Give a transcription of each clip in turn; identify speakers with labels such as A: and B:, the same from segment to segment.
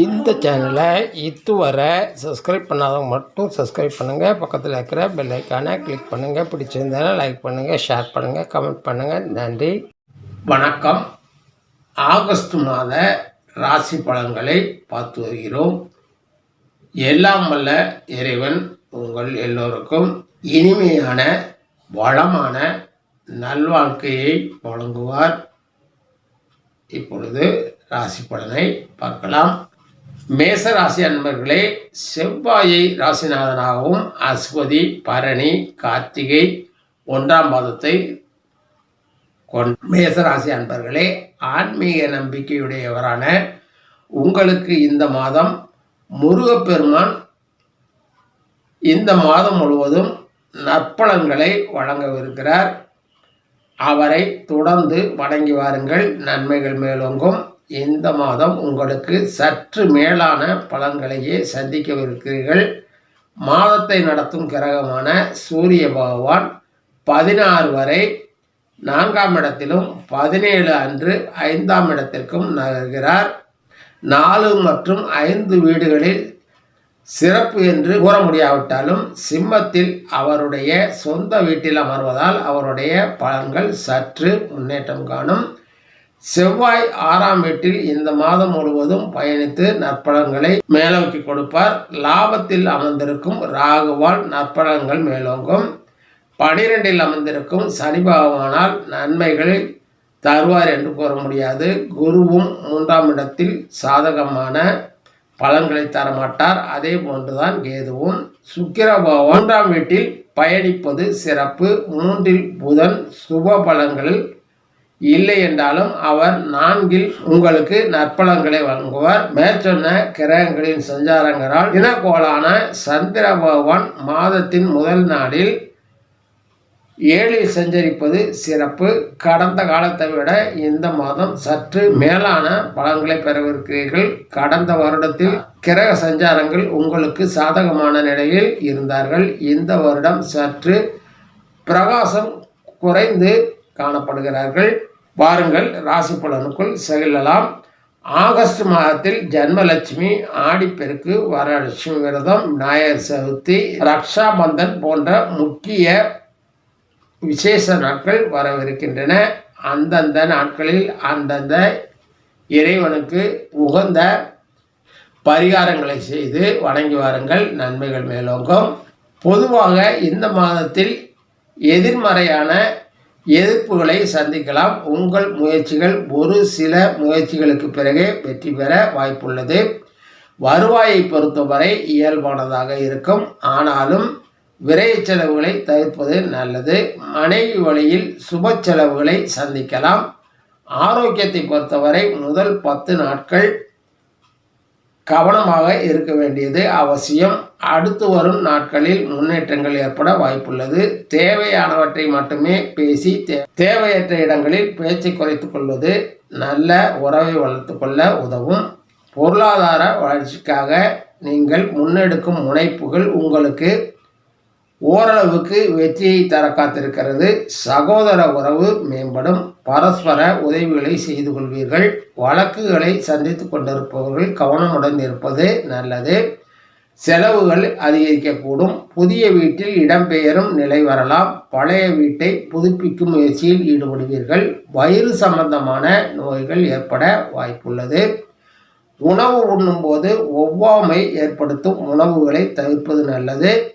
A: இந்த சேனலை இதுவரை சப்ஸ்கிரைப் பண்ணாதவங்க மட்டும் சப்ஸ்கிரைப் பண்ணுங்கள் பக்கத்தில் இருக்கிற பெல் ஐக்கானை கிளிக் பண்ணுங்கள் பிடிச்சிருந்தா லைக் பண்ணுங்கள் ஷேர் பண்ணுங்கள் கமெண்ட் பண்ணுங்கள் நன்றி. வணக்கம். ஆகஸ்ட் மாத ராசி பலன்களை பார்த்து வருகிறோம். எல்லாம் வல்ல இறைவன் உங்கள் எல்லோருக்கும் இனிமையான வளமான நல்வாழ்க்கையை வழங்குவார். இப்பொழுது ராசி பலனை பார்க்கலாம். மேச ராசி அன்பர்களே செவ்வாயை ராசிநாதனாகவும் அஸ்வதி பரணி கார்த்திகை ஒன்றாம் மாதத்தை கொண் மேசராசி அன்பர்களே ஆன்மீக நம்பிக்கையுடையவரான உங்களுக்கு இந்த மாதம் முருகப்பெருமான் இந்த மாதம் முழுவதும் நற்பலன்களை வழங்கவிருக்கிறார். அவரை தொடர்ந்து வணங்கி வாருங்கள். நன்மைகள் மேலோங்கும். இந்த மாதம் உங்களுக்கு சற்று மேலான பலன்களையே சந்திக்கவிருக்கிறீர்கள். மாதத்தை நடத்தும் கிரகமான சூரிய பகவான் பதினாறு வரை நான்காம் இடத்திலும் பதினேழு அன்று ஐந்தாம் இடத்திற்கும் நகர்கிறார். நாலு மற்றும் ஐந்து வீடுகளில் சிறப்பு என்று கூற முடியாவிட்டாலும் சிம்மத்தில் அவருடைய சொந்த வீட்டில் அமர்வதால் அவருடைய பலன்கள் சற்று முன்னேற்றம் காணும். செவ்வாய் ஆறாம் வீட்டில் இந்த மாதம் முழுவதும் பயணித்து நற்பலன்களை மேலோக்கி கொடுப்பார். லாபத்தில் அமர்ந்திருக்கும் ராகுவால் நற்பலன்கள் மேலோங்கும். பனிரெண்டில் அமர்ந்திருக்கும் சனி பகவானால் நன்மைகளை தருவார் என்று கூற முடியாது. குருவும் மூன்றாம் இடத்தில் சாதகமான பலன்களை தரமாட்டார். அதே போன்றுதான் கேதுவும். சுக்கிர பகவான் மூன்றாம் வீட்டில் பயணிப்பது சிறப்பு. மூன்றில் புதன் சுப பலன்களில் இல்லை என்றாலும் அவர் நான்கில் உங்களுக்கு நற்பலன்களை வழங்குவார். மேற்சொன்ன கிரகங்களின் சஞ்சாரங்களால் இனக்கோளான சந்திர பகவான் மாதத்தின் முதல் நாளில் ஏழில் சஞ்சரிப்பது சிறப்பு. கடந்த காலத்தை விட இந்த மாதம் சற்று மேலான பலன்களை பெறவிருக்கிறீர்கள். கடந்த வருடத்தில் கிரக சஞ்சாரங்கள் உங்களுக்கு சாதகமான நிலையில் இருந்தார்கள். இந்த வருடம் சற்று பிரகாசம் குறைந்து காணப்படுகிறார்கள். வாருங்கள் ராசி பலனுக்குள் செல்லலாம். ஆகஸ்ட் மாதத்தில் ஜென்மலட்சுமி ஆடிப்பெருக்கு வரலட்சுமி விரதம் விநாயகர் சதுர்த்தி ரக்ஷாபந்தன் போன்ற முக்கிய விசேஷ நாட்கள் வரவிருக்கின்றன. அந்தந்த நாட்களில் அந்தந்த இறைவனுக்கு உகந்த பரிகாரங்களை செய்து வணங்கி வாருங்கள். நன்மைகள் மேலோங்கும். பொதுவாக இந்த மாதத்தில் எதிர்மறையான எதிர்ப்புகளை சந்திக்கலாம். உங்கள் முயற்சிகள் ஒரு சில முயற்சிகளுக்கு பிறகே வெற்றி பெற வாய்ப்புள்ளது. வருவாயை பொறுத்தவரை இயல்பானதாக இருக்கும். ஆனாலும் விரைய செலவுகளை தவிர்ப்பது நல்லது. மனைவி வழியில் சுப செலவுகளை சந்திக்கலாம். ஆரோக்கியத்தை பொறுத்தவரை முதல் பத்து நாட்கள் கவனமாக இருக்க வேண்டியது அவசியம். அடுத்து வரும் நாட்களில் முன்னேற்றங்கள் ஏற்பட வாய்ப்புள்ளது. தேவையானவற்றை மட்டுமே பேசி தேவையற்ற இடங்களில் பேச்சை குறைத்து கொள்வது நல்ல உறவை வளர்த்து கொள்ள உதவும். பொருளாதார வளர்ச்சிக்காக நீங்கள் முன்னெடுக்கும் முனைப்புகள் உங்களுக்கு ஓரளவுக்கு வெற்றியை தர காத்திருக்கிறது. சகோதர உறவு மேம்படும். பரஸ்பர உதவிகளை செய்து கொள்வீர்கள். வழக்குகளை சந்தித்து கொண்டிருப்பவர்கள் கவனமுடன் இருப்பது நல்லது. செலவுகள் அதிகரிக்கக்கூடும். புதிய வீட்டில் இடம்பெயரும் நிலை வரலாம். பழைய வீட்டை புதுப்பிக்கும் முயற்சியில் ஈடுபடுவீர்கள். வயிறு சம்பந்தமான நோய்கள் ஏற்பட வாய்ப்புள்ளது. உணவு உண்ணும்போது ஒவ்வாமை ஏற்படுத்தும். உணவுகளை தவிர்ப்பது நல்லது.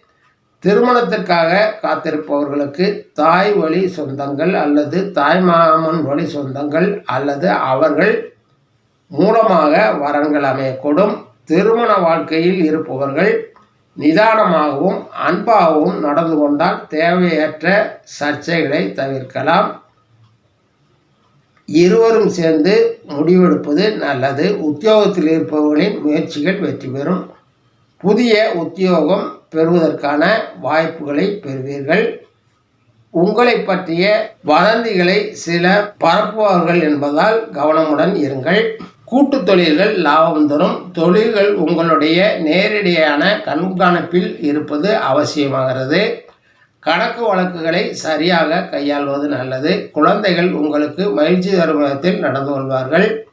A: திருமணத்திற்காக காத்திருப்பவர்களுக்கு தாய் வழி சொந்தங்கள் அல்லது தாய் மாமன் வழி சொந்தங்கள் அல்லது அவர்கள் மூலமாக வரன்கள் அமையக்கூடும். திருமண வாழ்க்கையில் இருப்பவர்கள் நிதானமாகவும் அன்பாகவும் நடந்து கொண்டால் தேவையற்ற சர்ச்சைகளை தவிர்க்கலாம். இருவரும் சேர்ந்து முடிவெடுப்பது நல்லது. உத்தியோகத்தில் இருப்பவர்களின் முயற்சிகள் வெற்றி பெறும். புதிய உத்தியோகம் பெறுவதற்கான வாய்ப்புகளை பெறுவீர்கள். உங்களை பற்றிய வதந்திகளை சில பரப்புவார்கள் என்பதால் கவனமுடன் இருங்கள். கூட்டு தொழில்கள் லாபம் தரும். தொழில்கள் உங்களுடைய நேரடியான கண்காணிப்பில் இருப்பது அவசியமாகிறது. கணக்கு வழக்குகளை சரியாக கையாள்வது நல்லது. குழந்தைகள் உங்களுக்கு மகிழ்ச்சி தரும் விதத்தில் நடந்து கொள்வார்கள்.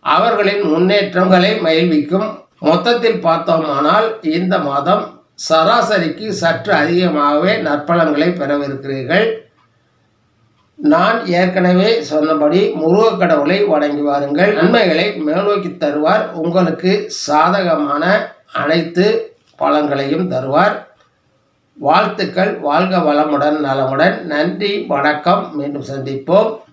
A: அவர்களின் முன்னேற்றங்களை மகிழ்விக்கும். மொத்தத்தில் பார்த்தோமானால் இந்த மாதம் சராசரிக்கு சற்று அதிகமாகவே நற்பலன்களை பெறவிருக்கிறீர்கள். நான் ஏற்கனவே சொன்னபடி முருகக் கடவுளை வணங்கி வாருங்கள். நன்மைகளை மேல்நோக்கி தருவார். உங்களுக்கு சாதகமான அனைத்து பலன்களையும் தருவார். வாழ்த்துக்கள். வாழ்க வளமுடன் நலமுடன். நன்றி வணக்கம். மீண்டும் சந்திப்போம்.